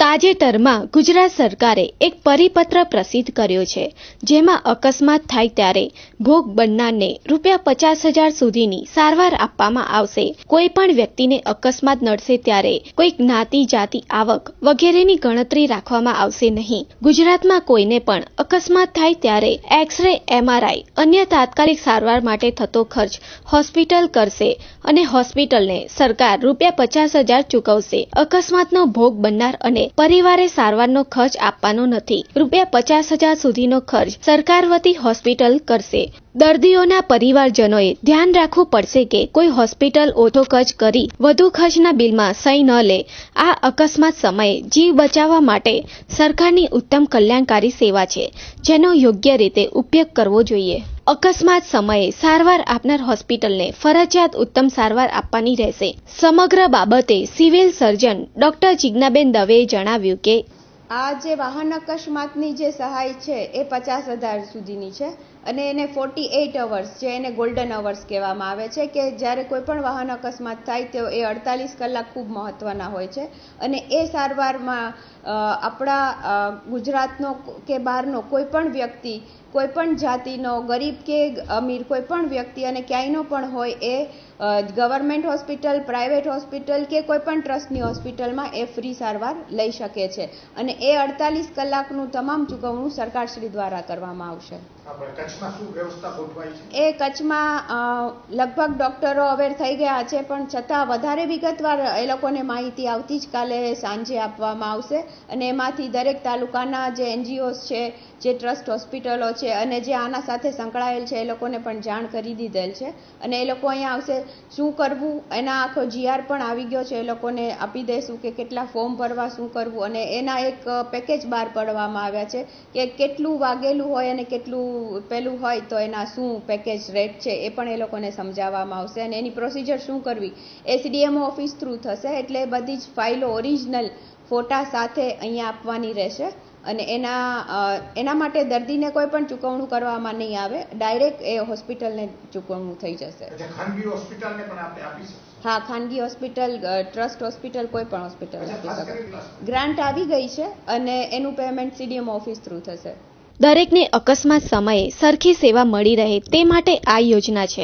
તાજેતરમાં ગુજરાત સરકારે એક પરિપત્ર પ્રસિદ્ધ કર્યો છે, જેમાં અકસ્માત થાય ત્યારે ભોગ બનનારને રૂપિયા પચાસ હજાર સુધીની સારવાર આપવામાં આવશે. કોઈ પણ વ્યક્તિને અકસ્માત નડશે ત્યારે કોઈ જ્ઞાતિ જાતિ આવક વગેરેની ગણતરી રાખવામાં આવશે નહીં. ગુજરાતમાં કોઈને પણ અકસ્માત થાય ત્યારે એક્સરે, એમઆરઆઈ, અન્ય તાત્કાલિક સારવાર માટે થતો ખર્ચ હોસ્પિટલ કરશે અને હોસ્પિટલને સરકાર રૂપિયા પચાસ હજાર ચૂકવશે. અકસ્માતનો ભોગ બનનાર અને પરિવારે સારવારનો ખર્ચ આપવાનો નથી. રૂપિયા પચાસ હજાર સુધીનો ખર્ચ સરકાર વતી હોસ્પિટલ કરશે. દર્દીઓના પરિવારજનોએ ધ્યાન રાખવું પડશે કે કોઈ હોસ્પિટલ ઓછો ખર્ચ કરી વધુ ખર્ચના બિલમાં સહી ન લે. આ અકસ્માત સમયે જીવ બચાવવા માટે સરકારની ઉત્તમ કલ્યાણકારી સેવા છે, જેનો યોગ્ય રીતે ઉપયોગ કરવો જોઈએ. અકસ્માત સમયે સારવાર આપનાર હોસ્પિટલને ફરજિયાત ઉત્તમ સારવાર આપવાની રહેશે. સમગ્ર બાબતે સિવિલ સર્જન ડોક્ટર જિજ્ઞાબેન દવેએ જણાવ્યું કે આ જે વાહન અકસ્માતની જે સહાય છે એ પચાસ હજાર સુધીની છે અને એને ફોર્ટી એઇટ અવર્સ જે એને ગોલ્ડન અવર્સ કહેવામાં આવે છે કે જ્યારે કોઈ પણ વાહન અકસ્માત થાય તો એ અડતાલીસ કલાક ખૂબ મહત્ત્વના હોય છે અને એ સારવારમાં આપણા ગુજરાતનો કે બહારનો કોઈ પણ વ્યક્તિ, કોઈ પણ જાતિનો, ગરીબ કે અમીર કોઈ પણ વ્યક્તિ અને ક્યાંયનો પણ હોય એ ગવર્મેન્ટ હોસ્પિટલ પ્રાઇવેટ હોસ્પિટલ કે કોઈ પણ ટ્રસ્ટની હોસ્પિટલમાં એ ફ્રી સારવાર લઈ શકે છે. અને એ અડતાલીસ કલાકનું તમામ ચૂકવણું સરકારશ્રી દ્વારા કરવામાં આવશે. એ કચ્છમાં લગભગ ડૉક્ટરો અવેર થઈ ગયા છે પણ છતાં વધારે વિગતવાર એ લોકોને માહિતી આવતી જ કાલે સાંજે આપવામાં આવશે. અને એમાંથી દરેક તાલુકાના જે એનજીઓસ છે જે ટ્રસ્ટ હોસ્પિટલો છે અને જે આના સાથે સંકળાયેલ છે એ લોકોને પણ જાણ કરી દીધેલ છે. અને એ લોકો અહીંયા આવશે. શું કરવું? એના આખો જીઆર પણ આવી ગયો છે. એ લોકોને આપી દઈશું કે કેટલા ફોર્મ ભરવા શું કરવું? અને એના એક પેકેજ બહાર પાડવામાં આવ્યા છે કે કેટલું વાગેલું હોય અને કેટલું પેલું હોય તો એના શું પેકેજ રેટ છે એ પણ એ લોકોને સમજાવવામાં આવશે અને એની પ્રોસિજર શું કરવી? એસડીએમઓ ઓફિસ થ્રુ થશે એટલે બધી જ ફાઇલો ઓરિજિનલ ફોટા સાથે અહીંયા આપવાની રહેશે. અને એના એના માટે દર્દીને કોઈ પણ ચૂકવણું કરવામાં નહીં આવે. ડાયરેક્ટ એ હોસ્પિટલને ચૂકવણું થઈ જશે. એટલે ખાનગી હોસ્પિટલને પણ આપણે આપી શકીએ હા ખાનગી હોસ્પિટલ ટ્રસ્ટ હોસ્પિટલ કોઈ પણ હોસ્પિટલ આપી શકે ગ્રાન્ટ આવી ગઈ છે અને એનું પેમેન્ટ સીડીએમ ઓફિસ થ્રુ થશે. દરેકને અકસ્માત સમયે સરખી સેવા મળી રહે તે માટે આ યોજના છે.